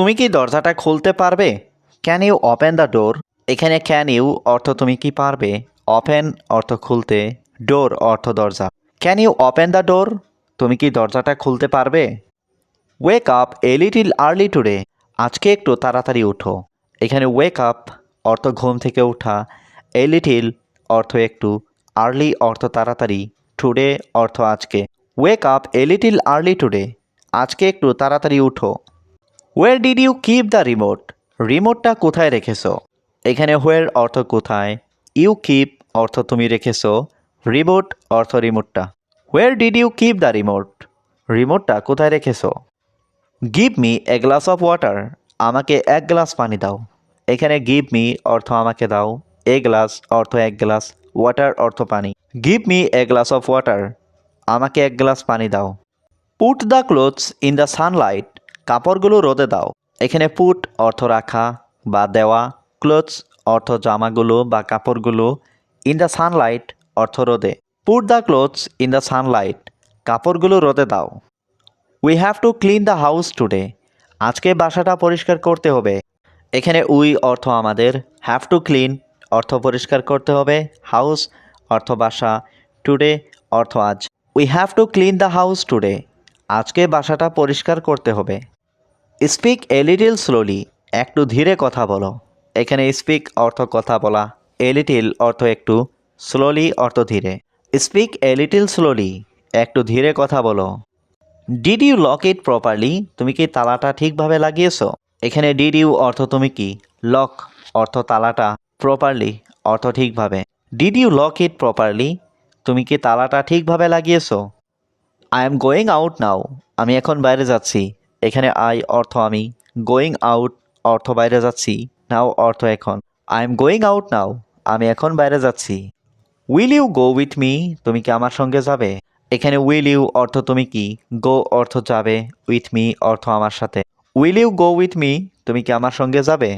তুমি কি দরজাটা খুলতে পারবে? Can you open the door এখানে ক্যান ইউ অর্থ তুমি কি পারবে? ওপেন অর্থ খুলতে ডোর অর্থ দরজা। Can you open the door তুমি কি দরজাটা খুলতে পারবে? Wake up a little early today আজকে একটু তাড়াতাড়ি উঠো। এখানে ওয়েক আপ অর্থ ঘুম থেকে ওঠা এ লিটিল অর্থ একটু আর্লি অর্থ তাড়াতাড়ি। টুডে অর্থ আজকে। Wake up a little early today আজকে একটু তাড়াতাড়ি উঠো। Where did you keep the remote রিমোটটা কোথায় রেখেছো? এখানে হোয়ের অর্থ কোথায়? ইউ কিপ অর্থ তুমি রেখেছো। রিমোট অর্থ রিমোটটা where did you keep the remote রিমোটটা কোথায় রেখেছো? Give me a glass of water আমাকে এক গ্লাস পানি দাও। এখানে গিভ মি অর্থ আমাকে দাও। এ গ্লাস অর্থ এক গ্লাস ওয়াটার অর্থ পানি। Give me a glass of water আমাকে এক গ্লাস পানি দাও। Put the clothes in the sunlight কাপড়গুলো রোদে দাও। এখানে পুট, অর্থ রাখা, বা দেওয়া, ক্লোথস, অর্থ জামাগুলো, বা কাপড়গুলো, ইন দ্য সানলাইট, অর্থ রোদে। Put the clothes in the sunlight, কাপড়গুলো রোদে দাও। We have to clean the house today. আজকে বাসাটা পরিষ্কার করতে হবে। এখানে উই, অর্থ আমাদের, হ্যাভ টু ক্লিন, অর্থ পরিষ্কার করতে হবে। হাউস, অর্থ বাসা, টুডে, অর্থ আজ। We have to clean the house today. আজকে বাসাটা পরিষ্কার করতে হবে। স্পিক এ লিটিল স্লোলি একটু ধীরে কথা বলো। এখানে স্পিক অর্থ কথা বলা এ লিটিল অর্থ একটু স্লোলি অর্থ ধীরে। স্পিক এ লিটিল স্লোলি একটু ধীরে কথা বলো। Did you lock it properly তুমি কি তালাটা ঠিকভাবে লাগিয়েছো? এখানে ডিড ইউ অর্থ তুমি কি? লক অর্থ তালাটা প্রপারলি অর্থ ঠিকভাবে। Did you lock it properly তুমি কি তালাটা ঠিকভাবে লাগিয়েছো? I am going out now আমি এখন বাইরে যাচ্ছি। এখানে আই অর্থ আমি। গোয়িং আউট অর্থ বাইরে যাচ্ছি। নাও অর্থ এখন। I am going out now আমি এখন বাইরে যাচ্ছি। Will you go with me তুমি কি আমার সঙ্গে যাবে? এখানে উইল ইউ অর্থ তুমি কি? গো অর্থ যাবে। উইথ মি অর্থ আমার সাথে। Will you go with me তুমি কি আমার সঙ্গে যাবে?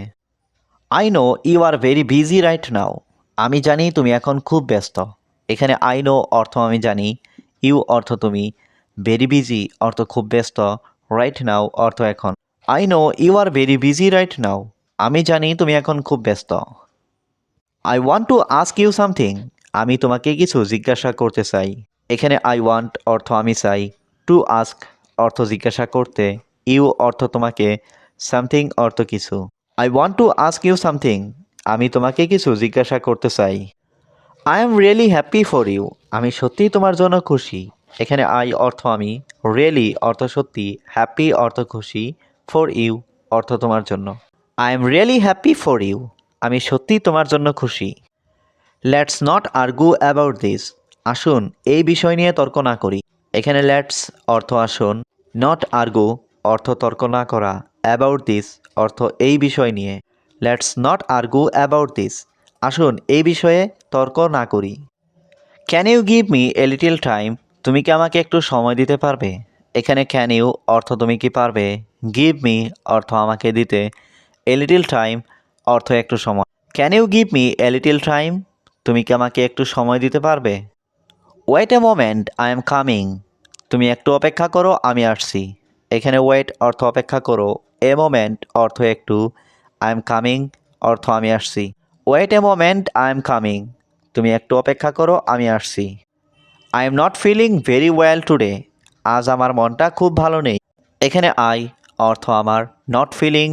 I know you are very busy right now আমি জানি তুমি এখন খুব ব্যস্ত। এখানে আই নো অর্থ আমি জানি। ইউ অর্থ তুমি। ভেরি বিজি অর্থ খুব ব্যস্ত রাইট নাও অর্থ এখন। I know you are very busy right now আমি জানি তুমি এখন খুব ব্যস্ত। I want to ask you something আমি তোমাকে কিছু জিজ্ঞাসা করতে চাই। এখানে আই ওয়ান্ট অর্থ আমি চাই। টু আস্ক অর্থ জিজ্ঞাসা করতে। ইউ অর্থ তোমাকে। সামথিং অর্থ কিছু। I want to ask you something আমি তোমাকে কিছু জিজ্ঞাসা করতে চাই। I am really happy for you আমি সত্যিই তোমার জন্য খুশি। এখানে আই অর্থ আমি রিয়েলি অর্থ সত্যি হ্যাপি অর্থ খুশি ফর ইউ অর্থ তোমার জন্য। I am really happy for you আমি সত্যিই তোমার জন্য খুশি। Let's not argue about this আসুন এই বিষয় নিয়ে তর্ক না করি। এখানে লেটস অর্থ আসুন নট আর্গু অর্থ তর্ক না করা অ্যাবাউট দিস অর্থ এই বিষয় নিয়ে। Let's not argue about this আসুন এই বিষয়ে তর্ক না করি। Can you give me a little time তুমি কি আমাকে একটু সময় দিতে পারবে? এখানে ক্যান ইউ অর্থ তুমি কি পারবে? গিভ মি অর্থ আমাকে দিতে। এ লিটিল টাইম অর্থ একটু সময়। Can you give me a little time তুমি কি আমাকে একটু সময় দিতে পারবে? Wait a moment I am coming তুমি একটু অপেক্ষা করো, আমি আসছি। এখানে ওয়েট অর্থ অপেক্ষা করো। এ মোমেন্ট অর্থ একটু। আই এম কামিং অর্থ আমি আসছি। Wait a moment I am coming তুমি একটু অপেক্ষা করো, আমি আসছি। I am not feeling very well today আজ আমার মনটা খুব ভালো নেই। এখানে আই অর্থ আমার নট ফিলিং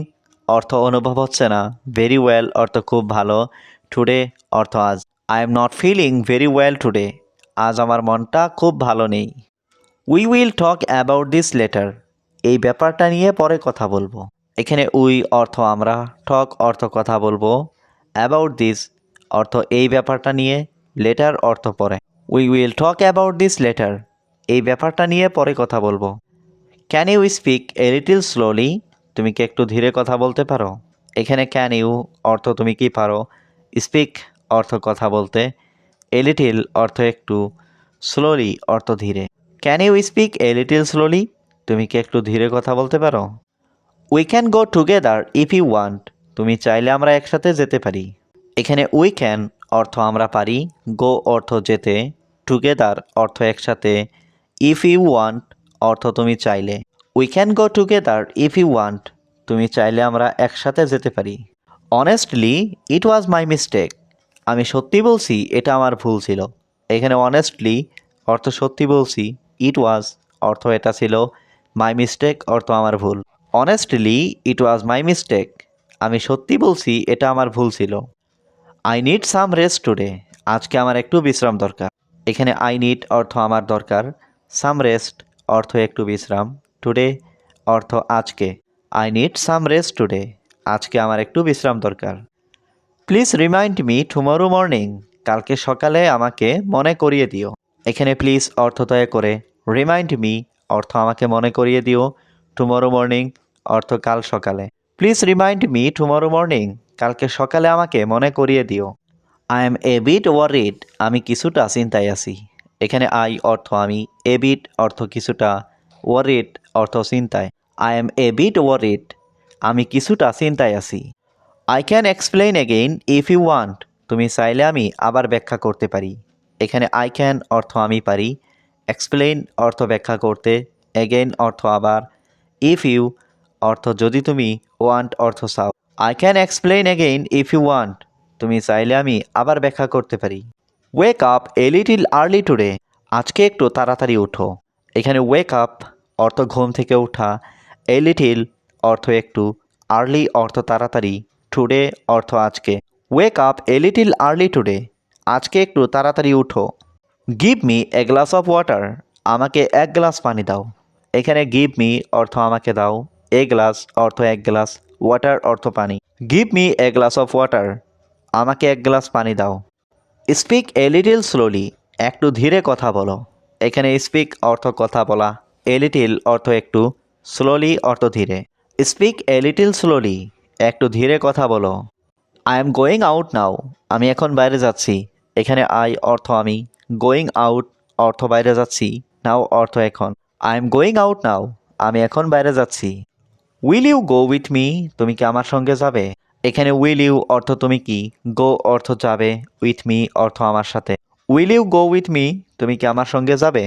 অর্থ অনুভব হচ্ছে না। ভেরি ওয়েল অর্থ খুব ভালো। টুডে অর্থ আজ। I am not feeling very well today আজ আমার মনটা খুব ভালো নেই। We will talk about this later এই ব্যাপারটা নিয়ে পরে কথা বলব। এখানে উই অর্থ আমরা টক অর্থ কথা বলব। অ্যাবাউট দিস অর্থ এই ব্যাপারটা নিয়ে লেটার অর্থ পরে। We will talk about this later এই ব্যাপারটা নিয়ে পরে কথা বলব। Can you speak a little slowly তুমি কি একটু ধীরে কথা বলতে পারো? এখানে ক্যান ইউ অর্থ তুমি কি পারো? স্পিক অর্থ কথা বলতে। এ লিটিল অর্থ একটু। স্লোলি অর্থ ধীরে। Can you speak a little slowly তুমি কি একটু ধীরে কথা বলতে পারো? We can go together if you want তুমি চাইলে আমরা একসাথে যেতে পারি। এখানে উই ক্যান অর্থ আমরা পারি। গো অর্থ যেতে। টুগেদার অর্থ একসাথে। ইফ ইউ ওয়ান্ট অর্থ তুমি চাইলে। We can go together if you want তুমি চাইলে আমরা একসাথে যেতে পারি। Honestly it was my mistake আমি সত্যি বলছি, এটা আমার ভুল ছিল। এখানে অনেস্টলি অর্থ সত্যি বলছি ইট ওয়াজ অর্থ এটা ছিল মাই মিস্টেক অর্থ আমার ভুল। Honestly it was my mistake আমি সত্যি বলছি, এটা আমার ভুল ছিল। I need some rest today আজকে আমার একটু বিশ্রাম দরকার। এখানে আই নিড অর্থ আমার দরকার। সাম রেস্ট অর্থ একটু বিশ্রাম। টুডে অর্থ আজকে। I need some rest today আজকে আমার একটু বিশ্রাম দরকার। Please remind me tomorrow morning কালকে সকালে আমাকে মনে করিয়ে দিও। এখানে প্লিজ অর্থ দয়া করে। রিমাইন্ড মি অর্থ আমাকে মনে করিয়ে দিও। টুমরো মর্নিং অর্থ কাল সকালে। Please remind me tomorrow morning কালকে সকালে আমাকে মনে করিয়ে দিও। I am a bit worried আমি কিছুটা চিন্তায় আছি। এখানে আই অর্থ আমি এ বিট অর্থ কিছুটা ওয়ারিড অর্থ চিন্তায় I am a bit worried আমি কিছুটা চিন্তায় আছি। I can explain again if you want তুমি চাইলে আমি আবার ব্যাখ্যা করতে পারি। এখানে আই ক্যান অর্থ আমি পারি এক্সপ্লেইন অর্থ ব্যাখ্যা করতে এগেইন অর্থ আবার ইফ ইউ অর্থ যদি তুমি ওয়ান্ট অর্থ চাও। I can explain again if you want তুমি চাইলে আমি আবার ব্যাখ্যা করতে পারি। Wake up a little early today আজকে একটু তাড়াতাড়ি ওঠো এখানে ওয়েক আপ অর্থ ঘুম থেকে ওঠা এ লিটিল অর্থ একটু। আর্লি অর্থ তাড়াতাড়ি। টুডে অর্থ আজকে। Wake up a little early today আজকে একটু তাড়াতাড়ি উঠো। Give me a glass of water আমাকে এক গ্লাস পানি দাও। এখানে গিভ মি অর্থ আমাকে দাও। এ গ্লাস অর্থ এক গ্লাস ওয়াটার অর্থ পানি। Give me a glass of water আমাকে এক গ্লাস পানি দাও। স্পিক এ লিটিল স্লোলি, একটু ধীরে কথা বলো। এখানে স্পিক অর্থ কথা বলা, এ লিটিল অর্থ একটু, স্লোলি অর্থ ধীরে। স্পিক এ লিটিল স্লোলি, একটু ধীরে কথা বলো। I am going out now, আমি এখন বাইরে যাচ্ছি। এখানে আই অর্থ আমি, গোয়িং আউট অর্থ বাইরে যাচ্ছি, নাও অর্থ এখন। I am going out now, আমি এখন বাইরে যাচ্ছি। Will you go with me? তুমি কি আমার সঙ্গে যাবে? এখানে উইল ইউ অর্থ তুমি কি? গো অর্থ যাবে উইথ মি অর্থ আমার সাথে। Will you go with me তুমি কি আমার সঙ্গে যাবে?